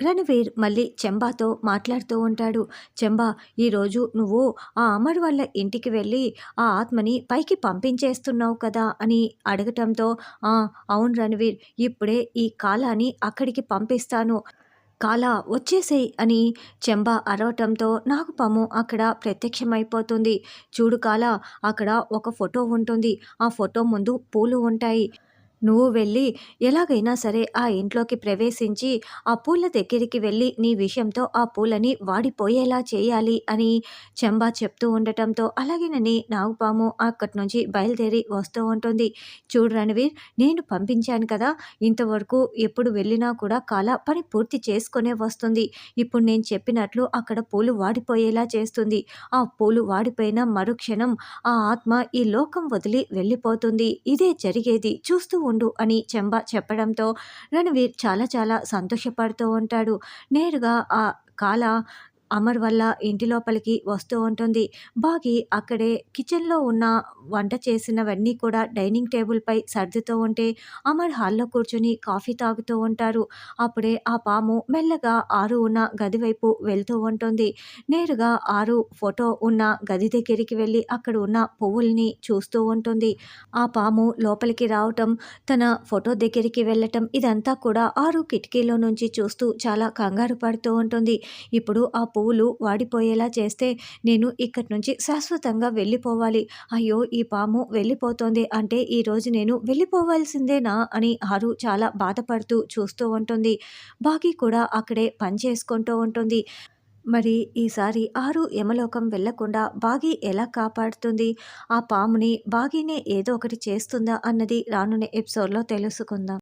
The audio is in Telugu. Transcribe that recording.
రణవీర్ మళ్ళీ చెంబాతో మాట్లాడుతూ ఉంటాడు. చెంబా ఈరోజు నువ్వు ఆ అమర్ వాళ్ళ ఇంటికి వెళ్ళి ఆ ఆత్మని పైకి పంపించేస్తున్నావు కదా అని అడగటంతో అవును రణవీర్ ఇప్పుడే ఈ కాలాన్ని అక్కడికి పంపిస్తాను. కాలా వచ్చేసేయ్ అని చెంబ అరవటంతో నాగుపాము అక్కడ ప్రత్యక్షమైపోతుంది. చూడు కాల అక్కడ ఒక ఫోటో ఉంటుంది. ఆ ఫోటో ముందు పూలు ఉంటాయి. నువ్వు వెళ్ళి ఎలాగైనా సరే ఆ ఇంట్లోకి ప్రవేశించి ఆ పూల దగ్గరికి వెళ్ళి నీ విషయంతో ఆ పూలని వాడిపోయేలా చేయాలి అని చెంబా చెప్తూ ఉండటంతో అలాగేనని నాగుపాము అక్కడి నుంచి బయలుదేరి వస్తూ ఉంటుంది. చూడు రణవీర్ నేను పంపించాను కదా ఇంతవరకు ఎప్పుడు వెళ్ళినా కూడా కాల పని పూర్తి చేసుకునే వస్తుంది. ఇప్పుడు నేను చెప్పినట్లు అక్కడ పూలు వాడిపోయేలా చేస్తుంది. ఆ పూలు వాడిపోయిన మరుక్షణం ఆ ఆత్మ ఈ లోకం వదిలి వెళ్ళిపోతుంది. ఇదే జరిగేది. చూస్తూ ఉండు అని చెంబ చెప్పడంతో రణవీర్ చాలా చాలా సంతోషపడుతూ ఉంటాడు. నేరుగా ఆ కాల అమర్ వల్ల ఇంటి లోపలికి వస్తూ ఉంటుంది. బాగి అక్కడే కిచెన్లో ఉన్న వంట చేసినవన్నీ కూడా డైనింగ్ టేబుల్పై సర్దుతూ ఉంటే అమర్ హాల్లో కూర్చొని కాఫీ తాగుతూ ఉంటారు. అప్పుడే ఆ పాము మెల్లగా ఆరు ఉన్న గది వైపు వెళ్తూ ఉంటుంది. నేరుగా ఆరు ఫోటో ఉన్న గది దగ్గరికి వెళ్ళి అక్కడ ఉన్న పువ్వుల్ని చూస్తూ ఉంటుంది. ఆ పాము లోపలికి రావటం తన ఫోటో దగ్గరికి వెళ్ళటం ఇదంతా కూడా ఆరు కిటికీలో నుంచి చూస్తూ చాలా కంగారు పడుతూ ఉంటుంది. ఇప్పుడు ఆ పువ్వులు వాడిపోయేలా చేస్తే నేను ఇక్కడి నుంచి శాశ్వతంగా వెళ్ళిపోవాలి. అయ్యో ఈ పాము వెళ్ళిపోతోంది అంటే ఈరోజు నేను వెళ్ళిపోవాల్సిందేనా అని ఆరు చాలా బాధపడుతూ చూస్తూ ఉంటుంది. బాకీ కూడా అక్కడే పని చేసుకుంటూ ఉంటుంది. మరి ఈసారి ఆరు యమలోకం వెళ్ళకుండా బాగి ఎలా కాపాడుతుంది? ఆ పాముని బాగినే ఏదో ఒకటి చేస్తుందా అన్నది రానున్న ఎపిసోడ్లో తెలుసుకుందాం.